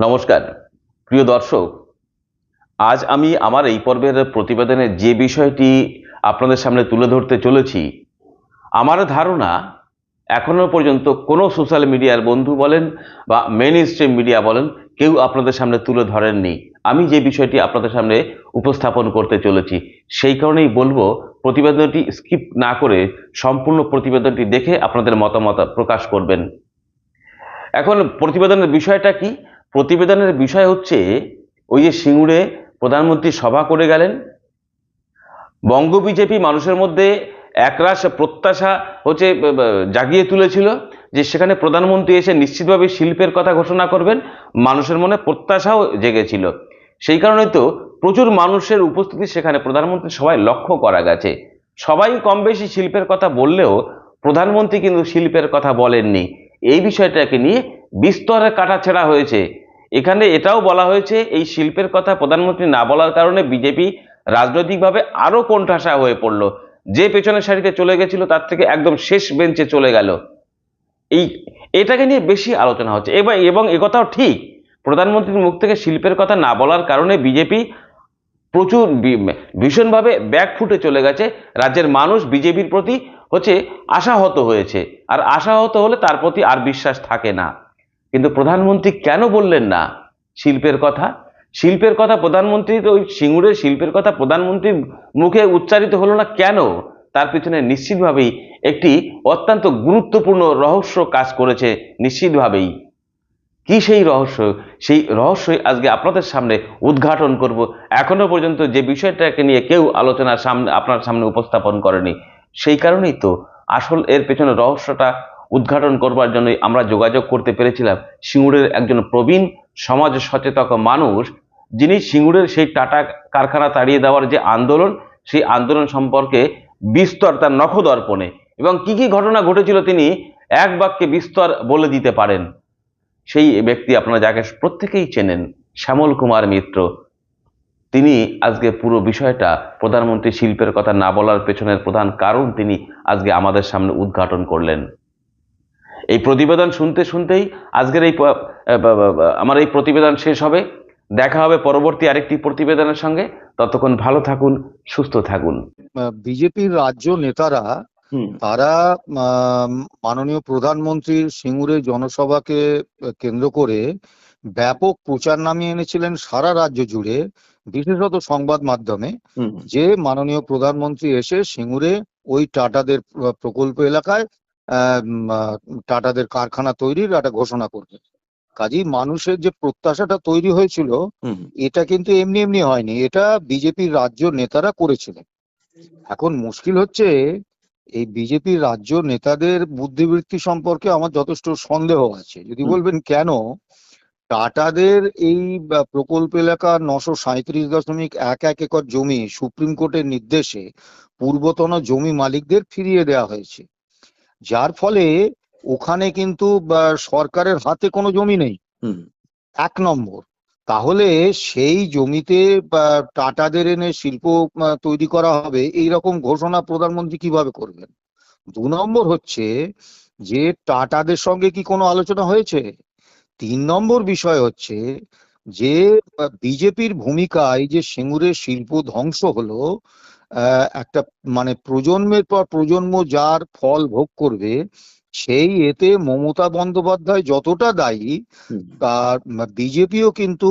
নমস্কার, প্রিয় দর্শক, আজ আমি আমার এই পর্বের প্রতিবেদনে যে বিষয়টি আপনাদের সামনে তুলে ধরতে চলেছি, আমার ধারণা এখনও পর্যন্ত কোনো সোশ্যাল মিডিয়ার বন্ধু বলেন বা মেন স্ট্রিম মিডিয়া বলেন, কেউ আপনাদের সামনে তুলে ধরেননি। আমি যে বিষয়টি আপনাদের সামনে উপস্থাপন করতে চলেছি, সেই কারণেই বলব প্রতিবেদনটি স্কিপ না করে সম্পূর্ণ প্রতিবেদনটি দেখে আপনাদের মতামত প্রকাশ করবেন। এখন প্রতিবেদনের বিষয়টা কি? প্রতিবেদনের বিষয় হচ্ছে, ওই যে সিঙ্গুরে প্রধানমন্ত্রী সভা করে গেলেন, বঙ্গ বিজেপি মানুষের মধ্যে একরাশ প্রত্যাশা হচ্ছে জাগিয়ে তুলেছিল যে সেখানে প্রধানমন্ত্রী এসে নিশ্চিতভাবে শিল্পের কথা ঘোষণা করবেন, মানুষের মনে প্রত্যাশাও জেগেছিল। সেই কারণে তো প্রচুর মানুষের উপস্থিতি সেখানে প্রধানমন্ত্রী সবাই লক্ষ্য করা গেছে। সবাই কম বেশি শিল্পের কথা বললেও প্রধানমন্ত্রী কিন্তু শিল্পের কথা বলেননি। এই বিষয়টাকে নিয়ে বিস্তরে কাটাছেড়া হয়েছে। এখানে এটাও বলা হয়েছে, এই শিল্পের কথা প্রধানমন্ত্রী না বলার কারণে বিজেপি রাজনৈতিকভাবে আরও কোণঠাসা হয়ে পড়ল। যে পেছনের সারিতে চলে গেছিল, তার থেকে একদম শেষ বেঞ্চে চলে গেল। এই, এটাকে নিয়ে বেশি আলোচনা হচ্ছে। এবং এবং একথাও ঠিক, প্রধানমন্ত্রীর মুখ থেকে শিল্পের কথা না বলার কারণে বিজেপি প্রচুর ভীষণভাবে ব্যাক ফুটে চলে গেছে। রাজ্যের মানুষ বিজেপির প্রতি হচ্ছে আশাহত হয়েছে। আর আশাহত হলে তার প্রতি আর বিশ্বাস থাকে না। কিন্তু প্রধানমন্ত্রী কেন বললেন না শিল্পের কথা? শিল্পের কথা প্রধানমন্ত্রীর ওই সিঙ্গুরের শিল্পের কথা প্রধানমন্ত্রীর মুখে উচ্চারিত হলো না কেন? তার পিছনে নিশ্চিতভাবেই একটি অত্যন্ত গুরুত্বপূর্ণ রহস্য কাজ করেছে নিশ্চিতভাবেই। কি সেই রহস্য? সেই রহস্যই আজকে আপনাদের সামনে উদ্ঘাটন করব। এখনও পর্যন্ত যে বিষয়টাকে নিয়ে কেউ আলোচনার সামনে আপনার সামনে উপস্থাপন করেনি, সেই কারণেই তো আসল এর পেছনে রহস্যটা উদ্ঘাটন করবার জন্যই আমরা যোগাযোগ করতে পেরেছিলাম। সিঙ্গুরের একজন প্রবীণ সমাজ সচেতক মানুষ, যিনি সিঙ্গুরের সেই টাটা কারখানা তাড়িয়ে দেওয়ার যে আন্দোলন, সেই আন্দোলন সম্পর্কে বিস্তর তার নখদর্পণে এবং কি কি ঘটনা ঘটেছিল তিনি এক বাক্যে বিস্তর বলে দিতে পারেন। সেই ব্যক্তি আপনারা যাকে প্রত্যেকেই চেনেন, শ্যামল কুমার মিত্র। তিনি আজকে পুরো বিষয়টা প্রধানমন্ত্রী শিল্পের কথা না বলার পেছনের প্রধান কারণ তিনি আজকে আমাদের সামনে উদ্ঘাটন করলেন। এই প্রতিবেদন শুনতে শুনতেই আজকের এই আমার এই প্রতিবেদন শেষ হবে। দেখা হবে পরবর্তী আরেকটি প্রতিবেদনের সঙ্গে। ততক্ষণ ভালো থাকুন সুস্থ থাকুন। বিজেপির রাজ্য নেতারা তারা মাননীয় প্রধানমন্ত্রীর সিঙ্গুরে জনসভাকে কেন্দ্র করে ব্যাপক প্রচার নামিয়ে এনেছিলেন সারা রাজ্য জুড়ে বিশেষত সংবাদ মাধ্যমে। যে মাননীয় প্রধানমন্ত্রী এসে সিঙ্গুরে ওই টাটাদের প্র- প্রকল্প এলাকায় টাটাদের কারখানা তৈরির একটা ঘোষণা করবে কাজেই মানুষের যে প্রত্যাশাটা তৈরি হয়েছিল এটা কিন্তু এমনি এমনি হয়নি। এটা বিজেপির রাজ্য নেতারা করেছিলেন। এখন মুশকিল হচ্ছে এই বিজেপির রাজ্য নেতাদের বুদ্ধিবৃত্তি সম্পর্কে আমার যথেষ্ট সন্দেহ আছে। যদি বলবেন কেন টাটাদের এই প্রকল্প এলাকা নশো সাঁত্রিশ দশমিক এক এক একর জমি সুপ্রিম কোর্টের নির্দেশে পূর্বতন জমি মালিকদের ফিরিয়ে দেওয়া হয়েছে। যার ফলে ওখানে কিন্তু সরকারের হাতে কোনো জমি নেই। এক নম্বর। তাহলে সেই জমিতে টাটাদের এনে শিল্প তৈরি করা হবে এই রকম ঘোষণা প্রধানমন্ত্রী কীভাবে করবেন? দু নম্বর হচ্ছে যে টাটাদের সঙ্গে কি কোনো আলোচনা হয়েছে? তিন নম্বর বিষয় হচ্ছে যে বিজেপির ভূমিকায় যে সিঙ্গুরের শিল্প ধ্বংস হলো একটা মানে প্রজন্মের পর প্রজন্ম যার ফল ভোগ করবে সেই এতে মমতা বন্দ্যোপাধ্যায় যতটা দায়ী তার বিজেপিও কিন্তু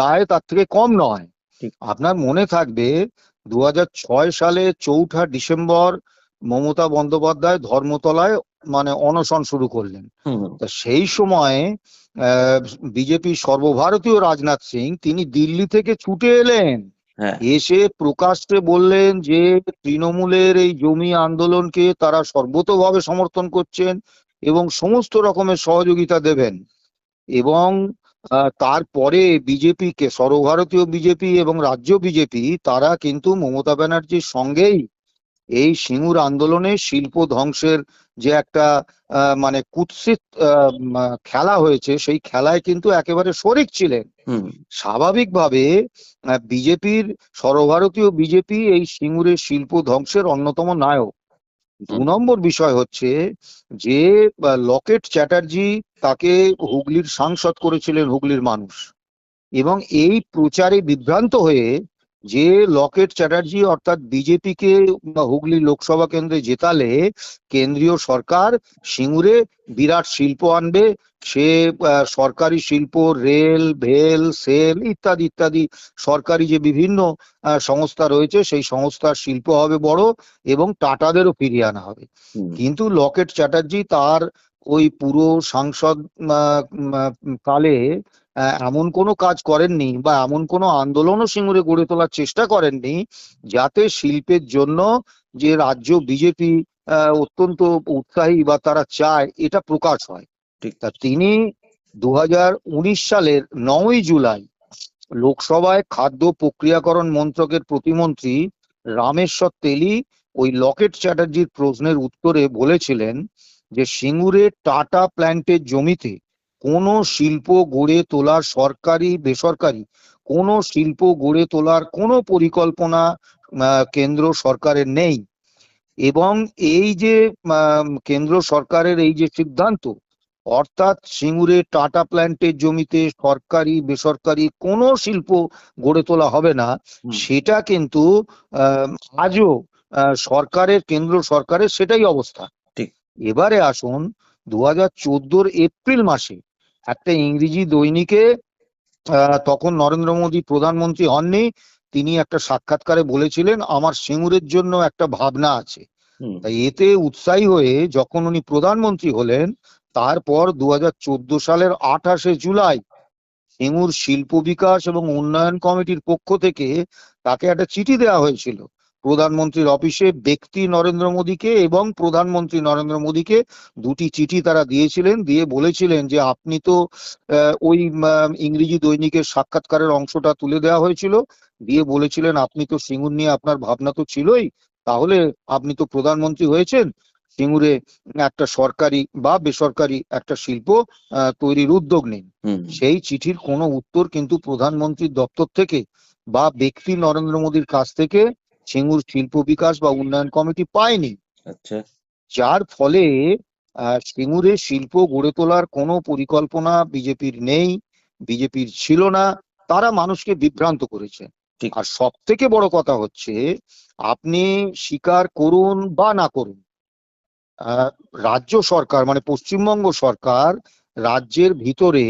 দায় তার থেকে কম নয়। আপনার মনে থাকবে দু ছয় সালে চৌঠা ডিসেম্বর মমতা বন্দ্যোপাধ্যায় ধর্মতলায় মানে অনশন শুরু করলেন। তা সেই সময় বিজেপি সর্বভারতীয় রাজনাথ সিং তিনি দিল্লি থেকে ছুটে এলেন। এসে প্রকাশ্যে বললেন যে, তৃণমূলের এই জমি আন্দোলনকে তারা সর্বতভাবে সমর্থন করছেন এবং সমস্ত রকমের সহযোগিতা দেবেন। এবং তারপরে বিজেপি কে সর্বভারতীয় বিজেপি এবং রাজ্য বিজেপি, তারা কিন্তু মমতা ব্যানার্জির সঙ্গেই এই সিঙ্গুর আন্দোলনে শিল্প ধ্বংসের যে একটা মানে কুৎসিত খেলা হয়েছে সেই খেলায় কিন্তু একেবারে শরিক ছিলেন। স্বাভাবিকভাবে বিজেপির সর্বভারতীয় বিজেপি এই সিঙ্গুরের শিল্প ধ্বংসের অন্যতম নায়ক। দু নম্বর বিষয় হচ্ছে যে লকেট চ্যাটার্জি তাকে হুগলির সাংসদ করেছিলেন হুগলির মানুষ। এবং এই প্রচারে বিভ্রান্ত হয়ে যে লকেট চ্যাটার্জি অর্থাৎ বিজেপিকে হুগলি লোকসভা কেন্দ্রে জেতালে কেন্দ্রীয় সরকার সিঙ্গুরে বিরাট শিল্প আনবে সে সরকারি শিল্প রেল ভেল সেল ইত্যাদি ইত্যাদি সরকারি যে বিভিন্ন সংস্থা রয়েছে সেই সংস্থার শিল্প হবে বড় এবং টাটাদেরও ফিরিয়ে আনা হবে। কিন্তু লকেট চ্যাটার্জি তার ওই পুরো সাংসদ কালে এমন কোনো কাজ করেননি বা এমন কোনো আন্দোলনও সিঙ্গুরে গড়ে তোলার চেষ্টা করেননি যাতে শিল্পের জন্য যে রাজ্য বিজেপি অত্যন্ত উৎসাহী বা তারা চায় এটা প্রকাশ হয়। ঠিক। তা তিনি দু হাজার উনিশ সালের নয়ই জুলাই লোকসভায় খাদ্য প্রক্রিয়াকরণ মন্ত্রকের প্রতিমন্ত্রী রামেশ্বর তেলি ওই লকেট চ্যাটার্জির প্রশ্নের উত্তরে বলেছিলেন যে সিঙ্গুরে টাটা প্ল্যান্টের জমিতে কোনো শিল্প গড়ে তোলার সরকারি বেসরকারি কোনো শিল্প গড়ে তোলার কোনো পরিকল্পনা কেন্দ্র সরকারের নেই এবং এই যে কেন্দ্র সরকারের এই যে সিদ্ধান্ত অর্থাৎ সিঙ্গুরে টাটা প্ল্যান্টের জমিতে সরকারি বেসরকারি কোনো শিল্প গড়ে তোলা হবে না সেটা কিন্তু আহ, আজও আহ, সরকারের কেন্দ্র সরকারের সেটাই অবস্থা। এবারে আসুন দু হাজার চোদ্দোর এপ্রিল মাসে একটা ইংরেজি দৈনিকে তখন নরেন্দ্র মোদী প্রধানমন্ত্রী হননি তিনি একটা সাক্ষাৎকারে বলেছিলেন আমার সিঙ্গুরের জন্য একটা ভাবনা আছে। তাই এতে উৎসাহী হয়ে যখন উনি প্রধানমন্ত্রী হলেন তারপর দু হাজার চোদ্দ সালের আঠাশে জুলাই সিঙ্গুর শিল্প বিকাশ এবং উন্নয়ন কমিটির পক্ষ থেকে তাকে একটা চিঠি দেওয়া হয়েছিল। প্রধানমন্ত্রীর অফিসে ব্যক্তি নরেন্দ্র মোদীকে এবং প্রধানমন্ত্রী নরেন্দ্র মোদীকে দুটি চিঠি তারা দিয়েছিলেন দিয়ে বলেছিলেন যে আপনি তো ওই ইংরেজি দৈনিকের সাক্ষাৎকারের অংশটা তুলে দেওয়া হয়েছিল। দিয়ে বলেছিলেন আপনি তো সিঙ্গুর নিয়ে আপনার ভাবনা তো ছিলই। তাহলে আপনি তো প্রধানমন্ত্রী হয়েছেন। সিঙ্গুরে একটা সরকারি বা বেসরকারি একটা শিল্প তৈরির উদ্যোগ নিন। সেই চিঠির কোনো উত্তর কিন্তু প্রধানমন্ত্রীর দপ্তর থেকে বা ব্যক্তি নরেন্দ্র মোদীর কাছ থেকে সিঙ্গুর শিল্প বিকাশ বা উন্নয়ন কমিটি পায়নি। আচ্ছা। যার ফলে সিঙ্গুরে শিল্প গড়ে তোলার কোনো পরিকল্পনা বিজেপির নেই বিজেপির ছিল না তারা মানুষকে বিভ্রান্ত করেছে। ঠিক। আর সব থেকে বড় কথা হচ্ছে আপনি স্বীকার করুন বা না করুন আহ, রাজ্য সরকার মানে পশ্চিমবঙ্গ সরকার রাজ্যের ভিতরে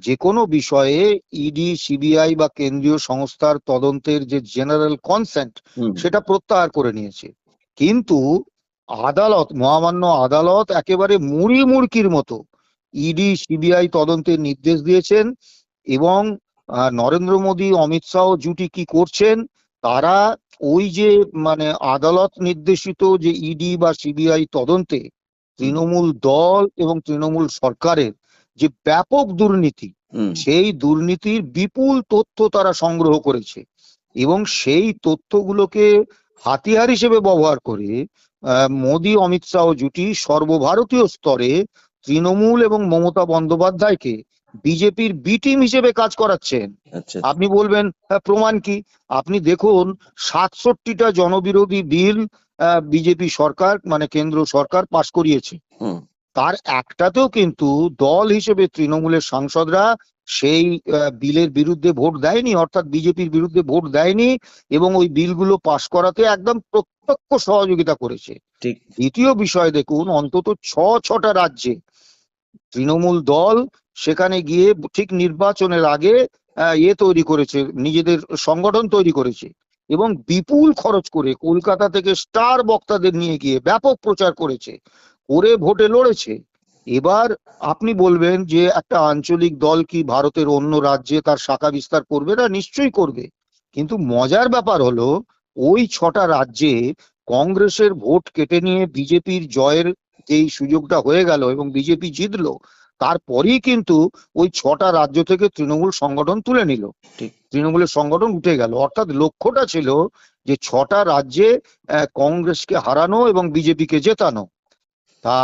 যে কোনো বিষয়ে ইডি সিবিআই বা কেন্দ্রীয় সংস্থার তদন্তের যে জেনারেল কনসেন্ট সেটা প্রত্যাহার করে নিয়েছে। কিন্তু আদালত মহামান্য আদালত একেবারে মুড়ি মুড়কির মতো ইডি সিবিআই তদন্তের নির্দেশ দিয়েছেন এবং নরেন্দ্র মোদী অমিত শাহ জুটি কি করছেন তারা ওই যে মানে আদালত নির্দেশিত যে ইডি বা সিবিআই তদন্তে তৃণমূল দল এবং তৃণমূল সরকারের যে ব্যাপক দুর্নীতি সেই দুর্নীতির বিপুল তথ্য তারা সংগ্রহ করেছে এবং সেই তথ্যগুলোকে হাতিয়ার হিসেবে ব্যবহার করে মোদী অমিত শাহ জুটি সর্বভারতীয় স্তরে তৃণমূল এবং মমতা বন্দ্যোপাধ্যায়কে বিজেপির বি টিম হিসেবে কাজ করাচ্ছেন। আচ্ছা। আপনি বলবেন হ্যাঁ, প্রমাণ কি? আপনি দেখুন সাতষট্টিটা জনবিরোধী বিল বিজেপি সরকার মানে কেন্দ্র সরকার পাশ করিয়েছে। তার একটাতেও কিন্তু দল হিসেবে তৃণমূলের সাংসদরা সেই বিলের বিরুদ্ধে ভোট দেয়নি অর্থাৎ বিজেপির বিরুদ্ধে ভোট দেয়নি এবং ওই বিলগুলো পাশ করাতে একদম প্রত্যক্ষ সহযোগিতা করেছে। ঠিক। দ্বিতীয় বিষয় দেখুন অন্তত ছ ছটা রাজ্যে তৃণমূল দল সেখানে গিয়ে ঠিক নির্বাচনের আগে ইয়ে তৈরি করেছে নিজেদের সংগঠন তৈরি করেছে। এবং বিপুল খরচ করে কলকাতা থেকে স্টার বক্তাদের নিয়ে গিয়ে ব্যাপক প্রচার করেছে, করে ভোটে লড়েছে। এবার আপনি বলবেন যে একটা আঞ্চলিক দল কি ভারতের অন্য রাজ্যে তার শাখা বিস্তার করবে? না, নিশ্চয়ই করবে। কিন্তু মজার ব্যাপার হলো, ওই ছটা রাজ্যে কংগ্রেসের ভোট কেটে নিয়ে বিজেপির জয়ের যেই সুযোগটা হয়ে গেল এবং বিজেপি জিতলো তারপরেই কিন্তু ওই ছটা রাজ্য থেকে তৃণমূল সংগঠন তুলে নিল। ঠিক। তৃণমূলের সংগঠন উঠে গেল। অর্থাৎ লক্ষ্যটা ছিল যে ছটা রাজ্যে কংগ্রেসকে হারানো এবং বিজেপিকে জেতানো। তা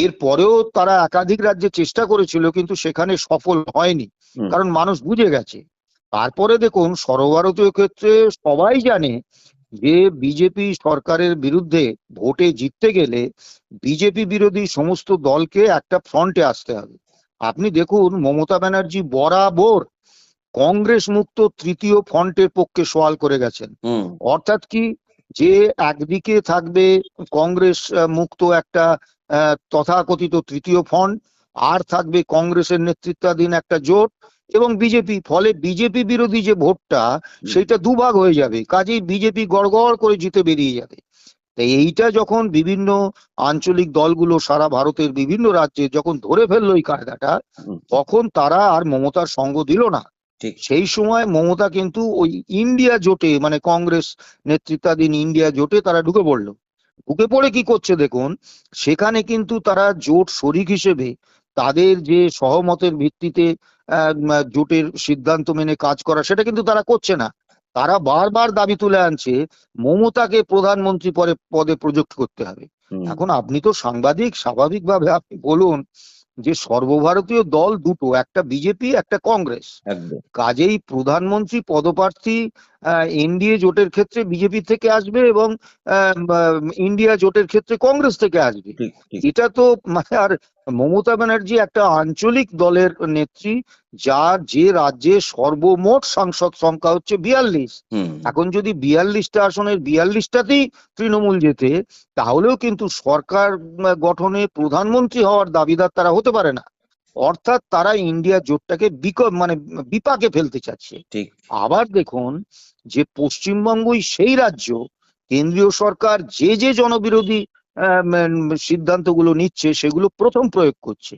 এর পরেও তারা একাধিক রাজ্যে চেষ্টা করেছিল কিন্তু সেখানে সফল হয়নি। কারণ মানুষ বুঝে গেছে। তারপরে দেখুন সর্বভারতীয় ক্ষেত্রে সবাই জানে যে বিজেপি সরকারের বিরুদ্ধে ভোটে জিততে গেলে বিজেপি বিরোধী সমস্ত দলকে একটা ফ্রন্টে আসতে হবে। আপনি দেখুন মমতা ব্যানার্জি বরাবর কংগ্রেস মুক্ত তৃতীয় ফ্রন্টের পক্ষে সওয়াল করে গেছেন। অর্থাৎ কি? যে একদিকে থাকবে কংগ্রেস মুক্ত একটা আহ, তথাকথিত তৃতীয় ফ্রন্ট আর থাকবে কংগ্রেসের নেতৃত্বাধীন একটা জোট এবং বিজেপি ফলে বিজেপি বিরোধী যে ভোটটা সেটা দুভাগ হয়ে যাবে। কাজেই বিজেপি গড়গড় করে জিতে বেরিয়ে যাবে। তাই এইটা যখন বিভিন্ন আঞ্চলিক দলগুলো সারা ভারতের বিভিন্ন রাজ্যে যখন ধরে ফেলল এই কায়দাটা তখন তারা আর মমতার সঙ্গ দিল না। সেই সময় মমতা কিন্তু ওই ইন্ডিয়া জোটে মানে কংগ্রেস নেতৃত্বাধীন ইন্ডিয়া জোটে তারা ঢুকে পড়ল। ঢুকে পড়ে কি করছে দেখুন সেখানে কিন্তু তারা জোট শরিক হিসেবে তাদের যে সহমতের ভিত্তিতে জোটের সিদ্ধান্ত মেনে কাজ করা সেটা কিন্তু তারা করছে না। তারা বারবার দাবি তুলে আনছে মমতাকে প্রধানমন্ত্রী পরে পদে প্রযুক্ত করতে হবে। এখন আপনি তো সাংবাদিক স্বাভাবিকভাবে আপনি বলুন যে সর্বভারতীয় দল দুটো একটা বিজেপি একটা কংগ্রেস। কাজেই প্রধানমন্ত্রী পদপ্রার্থী এনডিএ জোটের ক্ষেত্রে বিজেপি থেকে আসবে এবং ইন্ডিয়া জোটের ক্ষেত্রে কংগ্রেস থেকে আসবে। এটা তো মানে আর মমতা ব্যানার্জি একটা আঞ্চলিক দলের নেত্রী যার যে রাজ্যে সর্বমোট সাংসদ সংখ্যা হচ্ছে বিয়াল্লিশ। এখন যদি বিয়াল্লিশটা আসনের বিয়াল্লিশটাতেই তৃণমূল যেতে তাহলেও কিন্তু সরকার গঠনে প্রধানমন্ত্রী হওয়ার দাবিদার তারা হতে পারে না। অর্থাৎ তারা ইন্ডিয়া জোটটাকে বিক মানে বিপাকে ফেলতে চাচ্ছে ঠিক আবার দেখুন যে পশ্চিমবঙ্গই সেই রাজ্য কেন্দ্রীয় সরকার যে যে জনবিরোধী আহ, সিদ্ধান্তগুলো নিচ্ছে সেগুলো প্রথম প্রয়োগ করছে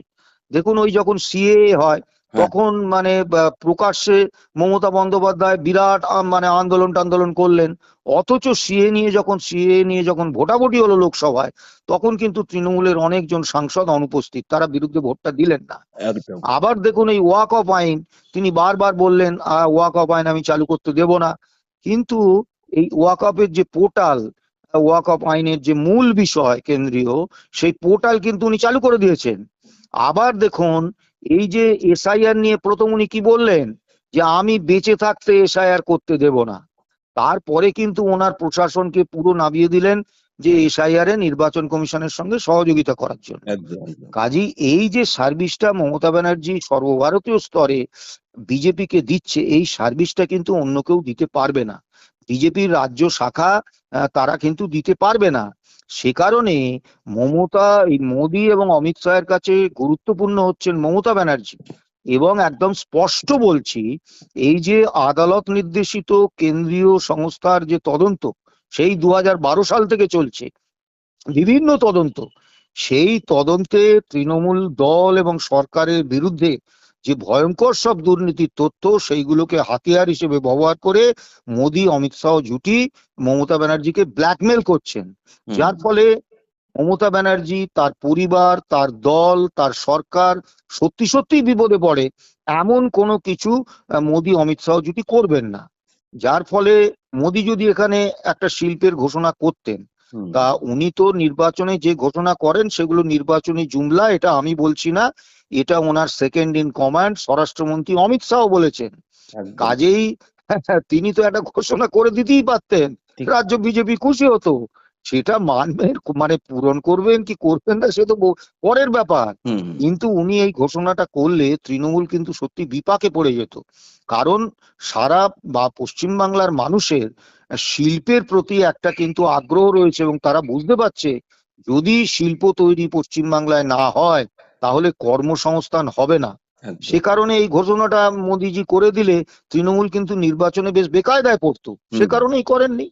দেখুন ওই যখন সিএ হ্যাঁ। তখন মানে প্রকাশ্যে মমতা বন্দ্যোপাধ্যায় বিরাট মানে আন্দোলন টান্দোলন করলেন। অথচ সিএ নিয়ে যখন সিএ নিয়ে যখন ভোটাভুটি হলো লোকসভায় তখন কিন্তু তৃণমূলের অনেকজন সাংসদ অনুপস্থিত তারা বিরুদ্ধে ভোটটা দিলেন না। আবার দেখুন এই ওয়াক অফ আইন তিনি বারবার বললেন ওয়াক অফ আইন আমি চালু করতে দেব না। কিন্তু এই ওয়াক অফের যে পোর্টাল ওয়াক অফ আইনের যে মূল বিষয় কেন্দ্রীয় সেই পোর্টাল কিন্তু উনি চালু করে দিয়েছেন। আবার দেখুন এই যে এসআইআর নিয়ে প্রথম উনি কি বললেন? যে আমি বেঁচে থাকতে এসআইআর করতে দেব না। তারপরে কিন্তু ওনার প্রশাসনকে পুরো নামিয়ে দিলেন যে এসআইআর এ নির্বাচন কমিশনের সঙ্গে সহযোগিতা করার জন্য। একদম এই যে সার্ভিসটা মমতা ব্যানার্জি সর্বভারতীয় স্তরে বিজেপিকে দিচ্ছে এই সার্ভিসটা কিন্তু অন্য কেউ দিতে পারবে না। বিজেপির রাজ্য শাখা তারা কিন্তু দিতে পারবে না। সে কারণে মমতা, এই মোদী এবং অমিত শাহের কাছে গুরুত্বপূর্ণ হচ্ছেন মমতা ব্যানার্জি এবং একদম স্পষ্ট বলছি, এই যে আদালত নির্দেশিত কেন্দ্রীয় সংস্থার যে তদন্ত, সেই দু হাজার বারো সাল থেকে চলছে, বিভিন্ন তদন্ত, সেই তদন্তে তৃণমূল দল এবং সরকারের বিরুদ্ধে যে ভয়ঙ্কর সব দুর্নীতির তথ্য সেইগুলোকে হাতিয়ার হিসেবে ব্যবহার করে মোদী অমিত শাহ জুটি মমতা ব্যানার্জিকে ব্ল্যাকমেল করছেন। যার ফলে মমতা ব্যানার্জি তার পরিবার তার দল তার সরকার সত্যি সত্যি বিপদে পড়ে। এমন কোনো কিছু মোদী অমিত শাহ জুটি করবেন না। যার ফলে মোদী যদি এখানে একটা শিল্পের ঘোষণা করতেন তা উনি তো নির্বাচনে যে ঘোষণা করেন সেগুলো নির্বাচনী জুমলা এটা আমি বলছি না। এটা ওনার সেকেন্ড ইন কমান্ড স্বরাষ্ট্রমন্ত্রী অমিত শাহ বলেছেন। কাজেই তিনি তো একটা ঘোষণা করে দিতেই পারতেন রাজ্য বিজেপি খুশি হতো। সেটা মানবেন মানে পূরণ করবেন কি করবেন না সে তো পরের ব্যাপার। কিন্তু উনি এই ঘোষণাটা করলে তৃণমূল কিন্তু সত্যি বিপাকে পড়ে যেত। কারণ সারা বা পশ্চিমবাংলার মানুষের শিল্পের প্রতি একটা কিন্তু আগ্রহ রয়েছে এবং তারা বুঝতে পারছে যদি শিল্প তৈরি পশ্চিমবাংলায় না হয় তাহলে কর্মসংস্থান হবে না। সে কারণে এই ঘোষণাটা মোদিজি করে দিলে তৃণমূল কিন্তু নির্বাচনে বেশ বেকায়দায় পড়তো। সে কারণেই করেননি।